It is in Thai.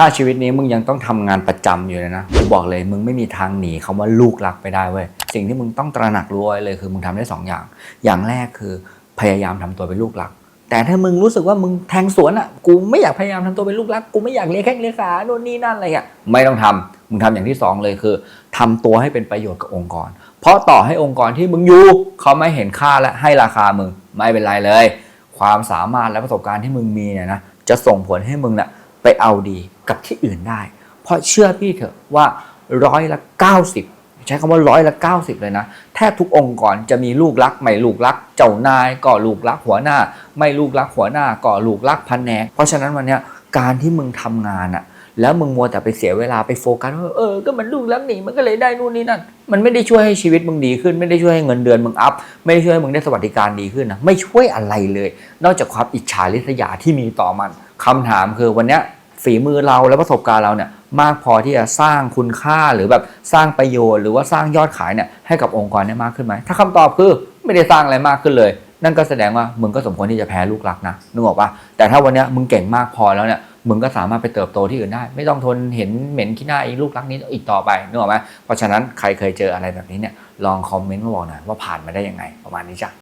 ถ้าชีวิตนี้มึงยังต้องทำงานประจำอยู่เลยนะกูบอกเลยมึงไม่มีทางหนีคำว่าลูกรักไปได้เว้ยสิ่งที่มึงต้องตระหนักรู้ไว้เลยคือมึงทำได้สองอย่าง อย่างแรกคือพยายามทำตัวเป็นลูกรัก แต่ถ้ามึงรู้สึกว่ามึงแทงสวนอะกูไม่อยากพยายามทำตัวเป็นลูกรักกูไม่อยากเลี้ยงแข้งเลี้ยงขาโน่นนี่นั่นอะไรอะไม่ต้องทำมึงทำอย่างที่สองเลยคือทำตัวให้เป็นประโยชน์กับองค์กร เพราะต่อให้องค์กรที่มึงอยู่เขาไม่เห็นค่าและให้ราคามึงไม่เป็นไรเลย ความสามารถและประสบการณ์ที่มึงมีเนี่ยนะจะส่งผลให้มึงน่ะ เอาดีกับที่อื่นได้ เพราะเชื่อพี่เถอะว่าร้อยละ90 ใช้คำว่าร้อยละ90 เลยนะ แทบทุกองค์กรจะมีลูกรักไม่ลูกรัก เจ้านายก็ลูกรักหัวหน้า ไม่ลูกรักหัวหน้าก็ลูกรักแผนกเพราะฉะนั้นวันนี้การที่มึงทำงานอะแล้วมึงมัวแต่ไปเสียเวลาไปโฟกัสว่าเออ ก็มันลูกรักนี่มันก็เลยได้นู่นนี่นั่น มันไม่ได้ช่วยให้ชีวิตมึงดีขึ้น ไม่ได้ช่วยให้เงินเดือนมึงอัพ ไม่ได้ช่วยให้มึงได้สวัสดิการดีขึ้นนะ ไม่ช่วยอะไรเลย นอกจากความอิจฉาริษยาที่มีต่อมันคำถามคือวันนี้ ฝีมือเราและประสบการณ์เราเนี่ยมากพอที่จะสร้างคุณค่าหรือแบบสร้างประโยชน์ หรือว่าสร้างยอดขายเนี่ยให้กับองค์กรได้มากขึ้นไหมถ้าคำตอบคือไม่ได้สร้างอะไรมากขึ้นเลย นั่นก็แสดงว่ามึงก็สมควรที่จะแพ้ลูกรักนะนึกออกปะแต่ถ้าวันนี้มึงเก่งมากพอแล้วเนี่ยมึงก็สามารถไปเติบโตที่อื่นได้ ไม่ต้องทนเห็นเหม็นขี้หน้าไอีลูกรักนี้อีกต่อไปนึกออกไหมเพราะฉะนั้นใครเคยเจออะไรแบบนี้เนี่ยลองคอมเมนต์มาบอกหน่อยว่าผ่านมาได้ยังไงประมาณนี้จ้ะ